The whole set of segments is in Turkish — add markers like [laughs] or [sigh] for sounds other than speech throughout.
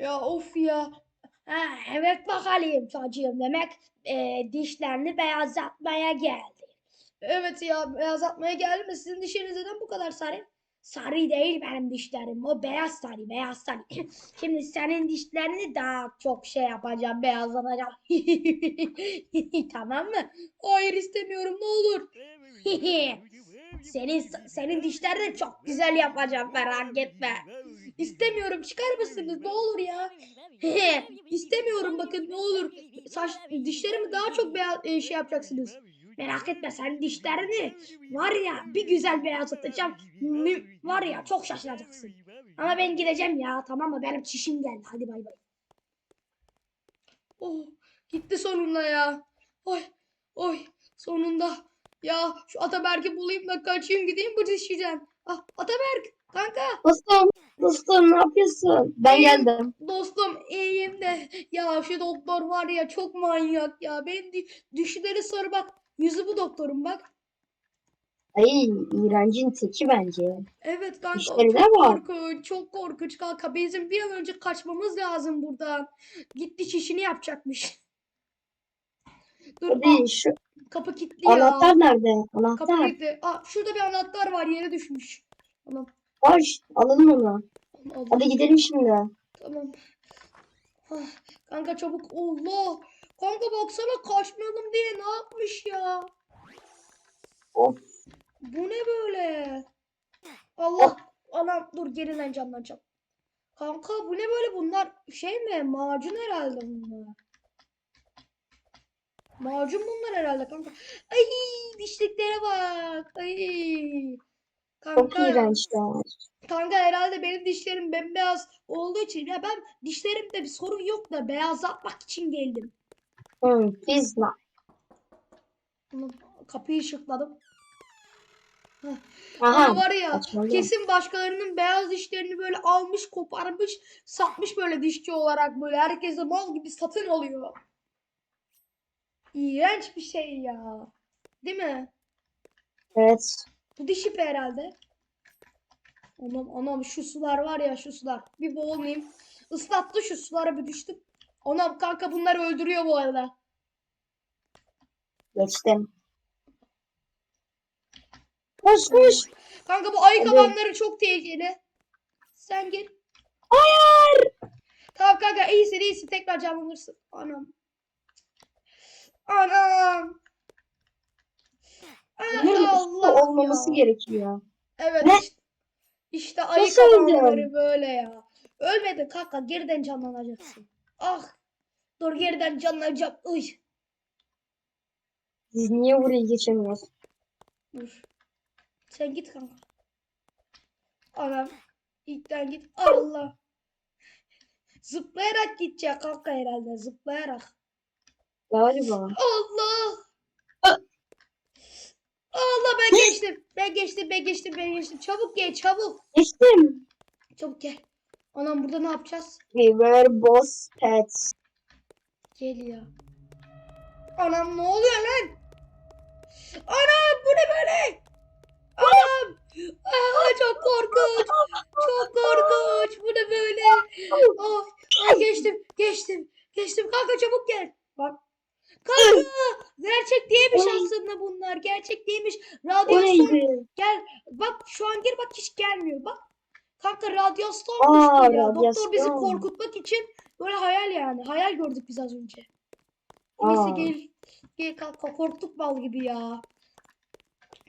Ya of ya. Ha, evet bakalım çocuğum demek e, dişlerini beyazlatmaya geldi. Evet ya beyazlatmaya geldi mi? Sizin dişleriniz neden bu kadar sarı? Sarı değil benim dişlerim. O beyaz sarı, beyaz sarı. [laughs] Şimdi senin dişlerini daha çok şey yapacağım, beyazlatacağım. [laughs] Tamam mı? Hayır istemiyorum ne olur. [laughs] Senin senin dişlerini çok güzel yapacağım merak etme. İstemiyorum çıkar mısınız ne olur ya. İstemiyorum bakın ne olur. Saç dişlerimi daha çok beyaz e, şey yapacaksınız. Merak etme sen dişlerini var ya bir güzel beyazlatacağım. Var ya çok şaşıracaksın. Ama ben gideceğim ya tamam mı? Benim çişim geldi. Hadi bay bay. Oh gitti sonunda ya. Oy oy sonunda. Ya şu Ataberk'i bulayım da kaçayım gideyim bu dişçiden. Ah Ataberk kanka Dostum, dostum ne yapıyorsun? Ben İyiyim. geldim. dostum iyiyim de ya şu doktor var ya çok manyak ya. Di- dişleri sarı bak. Yüzü bu doktorun bak. Ay, iğrencin teki bence. Evet kanka çok var? korkunç çok korkunç kanka. Bizim bir an önce kaçmamız lazım buradan. Gitti çişini yapacakmış. Dur aa, Hadi şu kapı kilitli ya. anahtar nerede? Kapı Anahtar. kilitli. Aa, şurada bir anahtar var yere düşmüş. Tamam. Hoş, alalım onu. aldım. Hadi gidelim şimdi. Tamam. Ah, kanka çabuk. Allah. Kanka baksana kaçmayalım diye ne yapmış ya? Of. Bu ne böyle? Allah. Anam dur geriden canlanacağım. Kanka bu ne böyle bunlar şey mi? Macun herhalde bunlar. Macun bunlar herhalde kanka. Ay dişliklere bak. Ay. Çok Kanka, iğrençler. kanka herhalde benim dişlerim bembeyaz olduğu için ya ben dişlerimde bir sorun yok da beyazlatmak için geldim. Hı, pizza. Kapıyı ışıkladım. Aha, Ama var ya saçmalama. kesin başkalarının beyaz dişlerini böyle almış koparmış satmış böyle dişçi olarak böyle herkese mal gibi satın alıyor. İğrenç bir şey ya. Değil mi? Evet. Bu diş ipi herhalde. Anam anam şu sular var ya şu sular. Bir boğulmayayım. Islattı şu sulara bir düştüm. Anam kanka bunları öldürüyor bu arada. Geçtim. Koş koş. Kanka bu ayı Hadi. çok tehlikeli. Sen gel. Hayır. Tamam kanka iyisin iyisin tekrar canlanırsın. Anam. Ay, Bunların üstü Allah olmaması ya. Gerekiyor. Evet Ne? işte. İşte ayı kabanları böyle ya. Ölmedin kanka geriden canlanacaksın. Ah. Dur geriden canlanacağım. Uy. Biz niye buraya geçemiyoruz? Dur. Sen git kanka. Anam. İlkten git. Allah. Zıplayarak gidecek kanka herhalde. Zıplayarak. Galiba. Allah. Ah. Allah ben geçtim. Ben geçtim, ben geçtim, ben geçtim. Çabuk gel, çabuk. Geçtim. Çabuk gel. Anam burada ne yapacağız? We were boss pets. Gel ya. Anam ne oluyor lan? Anam bu ne böyle? Anam. Aa, çok korkunç. Çok korkunç. Bu ne böyle? Oh, ay geçtim, geçtim. Geçtim. Kanka çabuk gel. Bak. Kanka. Gerçek değilmiş Oy. aslında bunlar. Gerçek değilmiş. O Radyasyon neydi? Gel bak şu an gir bak hiç gelmiyor bak. Kanka bu ya. Doktor bizi korkutmak için böyle hayal yani. Hayal gördük biz az önce. Neyse gel. Gel korktuk bal gibi ya.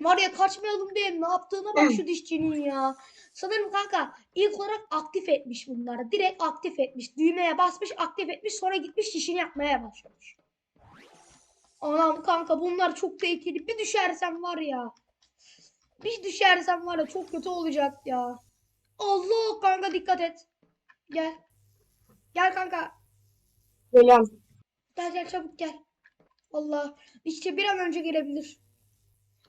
Var ya kaçmayalım diye ne yaptığına bak şu dişçinin ya. Sanırım kanka ilk olarak aktif etmiş bunları. Direkt aktif etmiş. Düğmeye basmış aktif etmiş sonra gitmiş dişini yapmaya başlamış. Anam kanka bunlar çok tehlikeli. Bir düşersem var ya. Bir düşersem var ya çok kötü olacak ya. Allah kanka dikkat et. Gel. Gel kanka. Geliyorum. Gel gel çabuk gel. Allah. İşte bir an önce gelebilir.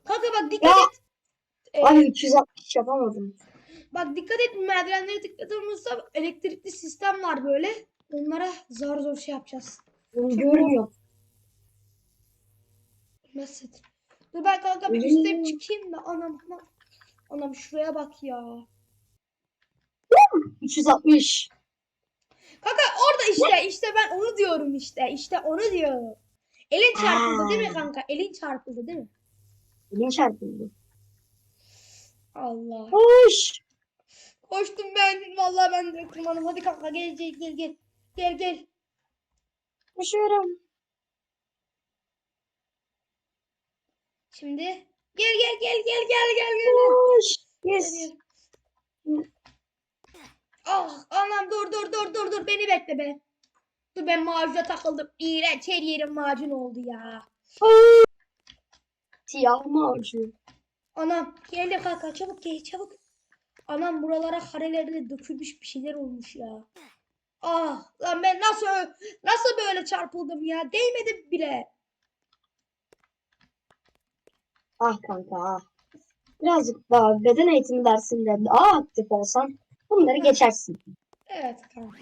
Kanka bak dikkat Ya. et. Ee, Ay 360 yapamadım. bak dikkat et merdivenleri tıkladığımızda elektrikli sistem var böyle. Onlara zar zor şey yapacağız. Bunu görmüyorum. Nasıl? Dur ben kanka bir üstte çıkayım da anam anam. Anam şuraya bak ya. 360. Kanka Al işte işte ben onu diyorum işte. İşte onu diyorum. Elin çarpıldı değil mi Aa. kanka? Elin çarpıldı değil mi? Elin çarpıldı. Allah. Hoş. Koştum ben. Vallahi ben de tırmanım. Hadi kanka gel gel gel gel. Gel gel. Koşuyorum. Şimdi gel gel gel gel gel gel gel. Hoş. Gel, Yes. gel. Ah anam dur dur dur dur dur beni bekle be. Dur ben macuna takıldım. İğrenç her yerim macun oldu ya. Siyah macun. Anam gel kanka çabuk gel çabuk. Anam buralara karelerle dökülmüş bir şeyler olmuş ya. Ah lan ben nasıl nasıl böyle çarpıldım ya değmedim bile. Ah kanka ah. Birazcık daha beden eğitimi dersinde daha aktif olsan bunları geçersin. Evet kanka.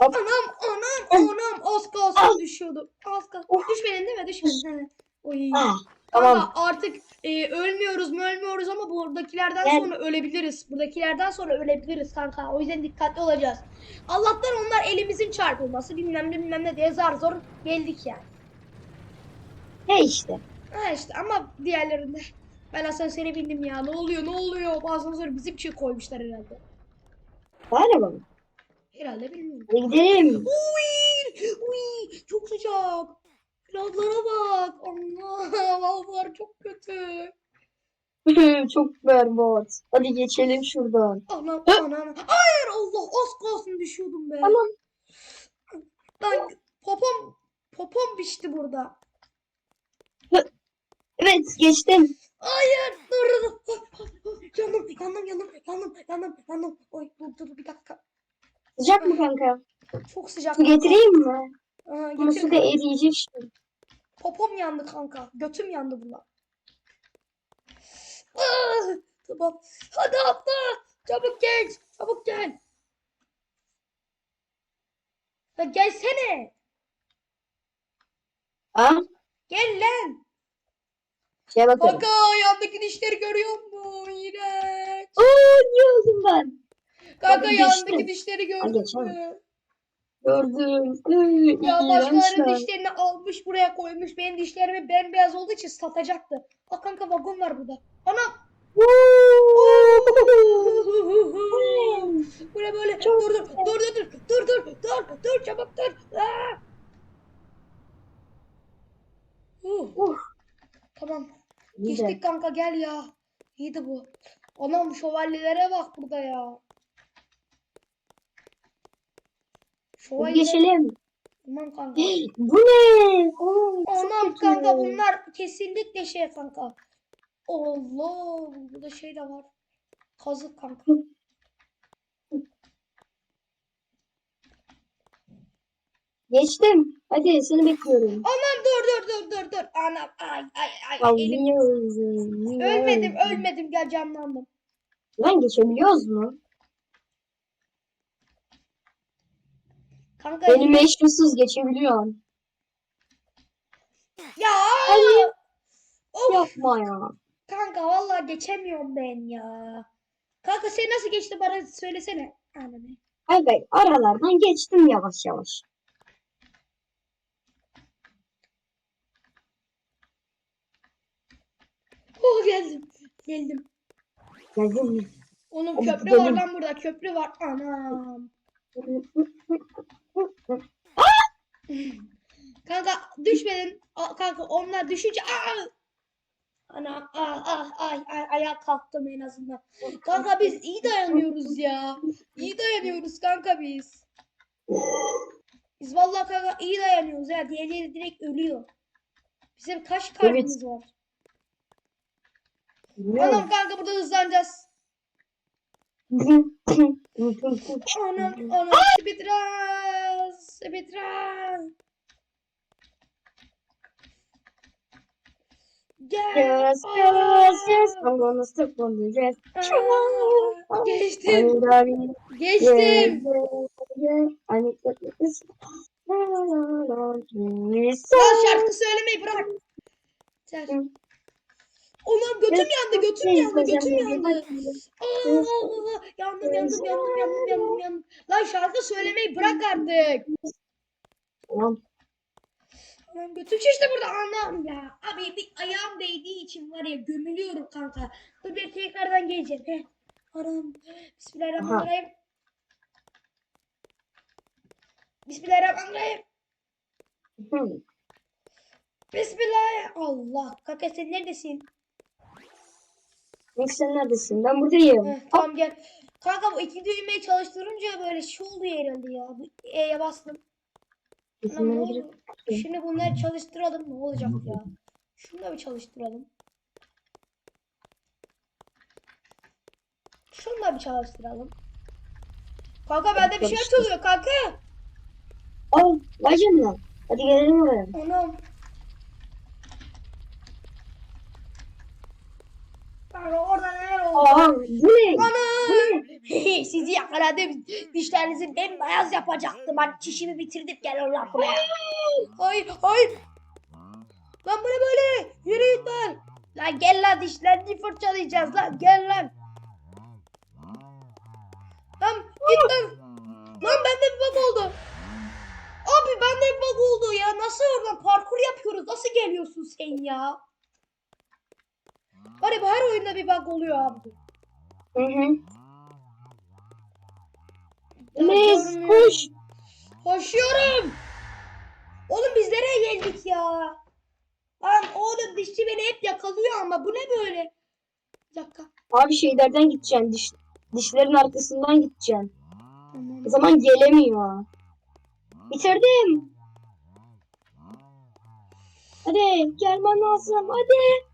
Hop. Anam anam anam az kalsın Ah. düşüyordum. Az kalsın. Of. Düşmedin değil mi? Düşmedin. He. Oy. Ah, Kanka tamam. artık e, ölmüyoruz mu ölmüyoruz ama buradakilerden Gel. sonra ölebiliriz. Buradakilerden sonra ölebiliriz kanka. O yüzden dikkatli olacağız. Allah'tan onlar elimizin çarpılması bilmem ne bilmem ne diye zar zor geldik yani. He işte. Ha işte ama diğerlerinde ben asansöre bindim ya. Ne oluyor ne oluyor? Bu asansörü bizim için koymuşlar herhalde. Galiba. mı? Herhalde bilmiyorum. Gidelim. Uy, uy, çok sıcak. Lavlara bak. Allah, [laughs] lavlar çok kötü. [laughs] Çok berbat. Hadi geçelim şuradan. Anam, anam. Hayır Allah, az kalsın düşüyordum be. Tamam. Lan popom, popom biçti burada. Evet geçtim. Hayır, dur. Yandım, yandım, yandım, yandım, yandım, yandım. Oy, dur, dur, bir dakika. Sıcak mı kanka? Çok sıcak. Su getireyim mi? Aa, Ama getir. su da eriyecek şimdi. Popom yandı kanka. Götüm yandı burada. Ah, tamam. Hadi atla. Çabuk gel. Çabuk gel. Ya gelsene. Ha? Gel lan. Şey bakalım. Kanka yandaki dişleri görüyor musun? İğrenç. Oo niye oldum ben? Kanka Hadi yandaki geçtim. dişleri gördün mü? Gördüm. Iı, Ya başkalarının iğrençler. dişlerini almış buraya koymuş. Benim dişlerimi bembeyaz olduğu için satacaktı. Bak kanka vagon var burada. Anam. Bu iyi de. Geçtik kanka gel ya. İyiydi bu. Anam şövalyelere bak burada ya. Şövalye. geçelim. Tamam kanka. [gasps] Bu ne? Çok Anam kanka bunlar kesinlikle şey kanka. Allah burada şey de var. Kazık kanka. [laughs] Geçtim. Hadi seni bekliyorum. Anam dur dur dur dur dur. Anam ay ay ay elim. Alıyorum. Ölmedim ölmedim gel canlandım. Lan geçebiliyoruz mu? Kanka Benim eşsiz geçebiliyorsun. ya Hayır. of Yapma ya. kanka vallahi geçemiyorum ben ya. Kanka sen nasıl geçti bana söylesene. Anam. Kanka aralardan geçtim yavaş yavaş. Oh geldim. Geldim. Geldin mi? Onun Hadi köprü var lan burada köprü var. Anam. [laughs] Kanka düşmedin. Kanka onlar düşünce aa! Ana ah ah ay ay ayağa kalktım en azından. Kanka biz iyi dayanıyoruz ya. İyi dayanıyoruz kanka biz. Biz vallahi kanka iyi dayanıyoruz ya. Diğerleri direkt ölüyor. Bizim kaç kalbimiz var? Anam kanka burada hızlanacağız. anam anam bitraz. Bitraz. Yes, yes, yes. I'm gonna step on the jet. Geçtim. Geçtim. Sen şarkı söylemeyi bırak. Sen. Ulan götüm Evet, yandı, götüm yandı, götüm yandı. Aa, yandım, yandım, yandım, yandım, yandım, yandım. Lan şarkı söylemeyi bırak artık. Tamam. Lan götüm şişti burada anam ya. Abi bir ayağım değdiği için var ya gömülüyorum kanka. Dur bir tekrardan geleceğim. He. Anam. Bismillahirrahmanirrahim. Bismillahirrahmanirrahim. Hı. Allah. Kanka sen neredesin? Sen neredesin? Ben buradayım. Heh, tamam gel. Kanka bu iki düğmeyi çalıştırınca böyle şey oluyor herhalde ya. Bu E'ye bastım. Lan ne oldu? Şimdi bunları çalıştıralım. Ne olacak ya? Şunu da bir çalıştıralım. Şunu da bir çalıştıralım. Kanka bende bir şey açılıyor kanka. Aa, vay canına. Hadi gelelim oraya. Anam. Orada neler oldu? Aa, bu ne? Anam. [laughs] Sizi yakaladım. Dişlerinizi bembeyaz yapacaktım. Ben çişimi bitirdim. Gel oradan buraya. Hayır hayır. Lan bu ne böyle? Yürü git lan. Lan gel lan dişlerini fırçalayacağız lan. Gel lan. Lan git lan. Lan bende bir bug oldu. Abi bende bir bug oldu ya. Nasıl oradan parkur yapıyoruz? Nasıl geliyorsun sen ya? Var ya bu her oyunda bir bug oluyor abi. Hı hı. Görmüyorum. koş. Koşuyorum. Oğlum biz nereye geldik ya? Lan oğlum dişçi beni hep yakalıyor ama bu ne böyle? Bir dakika. Abi şeylerden gideceksin. Diş, dişlerin arkasından gideceksin. Tamam. O zaman gelemiyor. Bitirdim. Hadi gelmen lazım. Hadi.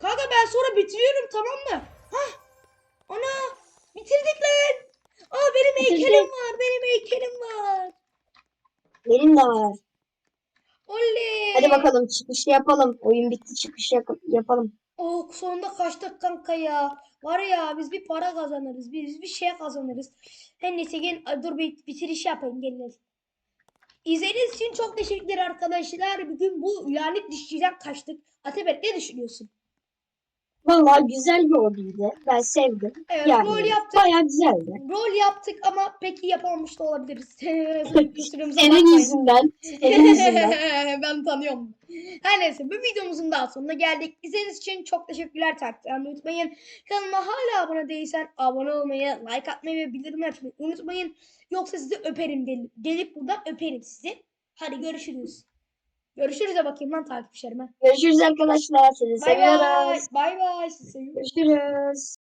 Kanka ben sonra bitiriyorum tamam mı? Hah. Ana bitirdik lan. Aa benim Bitirdik. heykelim var. Benim heykelim var. Benim de var. Oley. Hadi bakalım çıkış yapalım. Oyun bitti çıkış yap- yapalım. Oh sonunda kaçtık kanka ya. Var ya biz bir para kazanırız. Biz bir şey kazanırız. Her neyse gel dur bir bitiriş yapayım gelin. İzlediğiniz için çok teşekkürler arkadaşlar. Bugün bu lanet dişçiden kaçtık. Atebet ne düşünüyorsun? Vallahi güzel bir hobiydi. Ben sevdim. Evet Yani rol yaptık. bayağı güzeldi. Rol yaptık ama pek iyi yapamamış da olabiliriz. [laughs] Senin yüzünden. Senin yüzünden. [laughs] ben tanıyorum. Her neyse bu videomuzun daha sonuna geldik. İzlediğiniz için çok teşekkürler takdir etmeyi unutmayın. Kanalıma hala abone değilsen abone olmayı, like atmayı ve bildirim açmayı unutmayın. Yoksa sizi öperim. Gelip, gelip buradan öperim sizi. Hadi görüşürüz. Görüşürüz de bakayım lan takipçilerime. Görüşürüz arkadaşlar. Sizi Bay bay. seviyoruz. Bay bay. Sizi seviyorum. Görüşürüz.